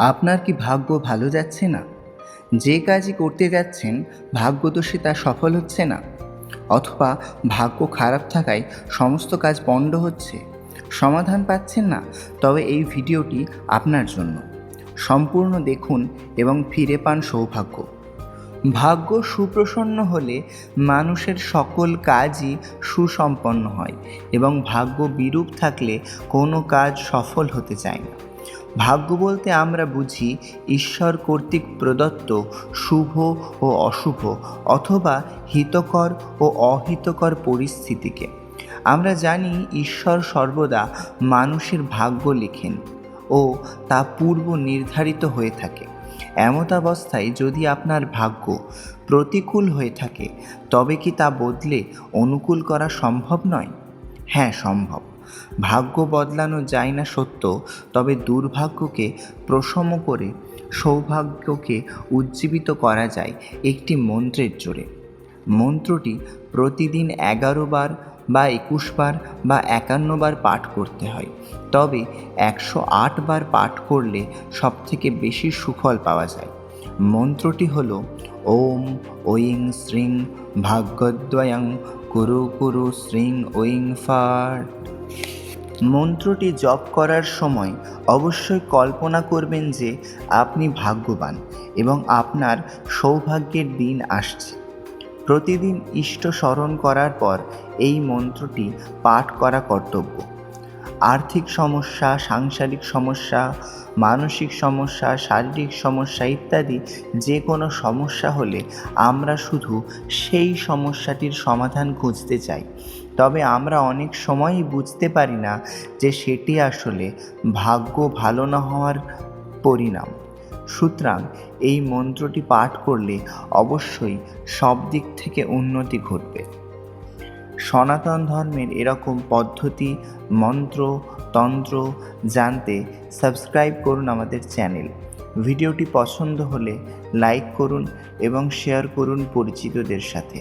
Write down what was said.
আপনার কি ভাগ্য ভালো যাচ্ছে না? যে কাজই করতে যাচ্ছেন ভাগ্যদোষে তা সফল হচ্ছে না। অথবা ভাগ্য খারাপ থাকায় সমস্ত কাজ পণ্ড হচ্ছে। সমাধান পাচ্ছেন না, তবে এই ভিডিওটি আপনার জন্য। সম্পূর্ণ দেখুন এবং ফিরে পান সৌভাগ্য। ভাগ্য সুপ্রসন্ন হলে মানুষের সকল কাজই সুসম্পন্ন হয় এবং ভাগ্য বিরূপ থাকলে কোনো কাজ সফল হতে চায় না। ভাগ্য বলতে আমরা বুঝি ঈশ্বর কর্তৃক প্রদত্ত শুভ ও অশুভ অথবা হিতকর ও অহিতকর পরিস্থিতিকে। আমরা জানি ঈশ্বর সর্বদা মানুষের ভাগ্য লেখেন ও তা পূর্ব নির্ধারিত হয়ে থাকে। এমতাবস্থায় যদি আপনার ভাগ্য প্রতিকূল হয়ে থাকে, তবে কি তা বদলে অনুকূল করা সম্ভব নয়? হ্যাঁ সম্ভব। ভাগ্য বদলানো যায় না সত্য, তবে দুর্ভাগ্যকে প্রশম করে সৌভাগ্যকে উজ্জীবিত করা যায় একটি মন্ত্রের জোরে। মন্ত্রটি প্রতিদিন এগারো বার বা একুশ বার বা একান্ন বার পাঠ করতে হয়, তবে একশো আট বার পাঠ করলে সবথেকে বেশি সুফল পাওয়া যায়। মন্ত্রটি হল, ওম ঐং শ্রীং ভাগ্যদ্বয়ং কুরু কুরু শ্রীং ঐং ফাট। মন্ত্রটি জপ করার সময় অবশ্যই কল্পনা করবেন যে আপনি ভাগ্যবান এবং আপনার সৌভাগ্যের দিন আসছে। প্রতিদিন ইষ্ট স্মরণ করার পর এই মন্ত্রটি পাঠ করা কর্তব্য। আর্থিক সমস্যা, সাংসারিক সমস্যা, মানসিক সমস্যা, শারীরিক সমস্যা ইত্যাদি যে কোনো সমস্যা হলে আমরা শুধু সেই সমস্যাটির সমাধান খুঁজতে চাই। তবে আমরা অনেক সময়ই বুঝতে পারি না যে সেটি আসলে ভাগ্য ভালো না হওয়ার পরিণাম। সুতরাং এই মন্ত্রটি পাঠ করলে অবশ্যই সব দিক থেকে উন্নতি ঘটবে। সনাতন ধর্মের এরকম পদ্ধতি, মন্ত্র, তন্ত্র জানতে সাবস্ক্রাইব করুন আমাদের চ্যানেল। ভিডিওটি পছন্দ হলে লাইক করুন এবং শেয়ার করুন পরিচিতদের সাথে।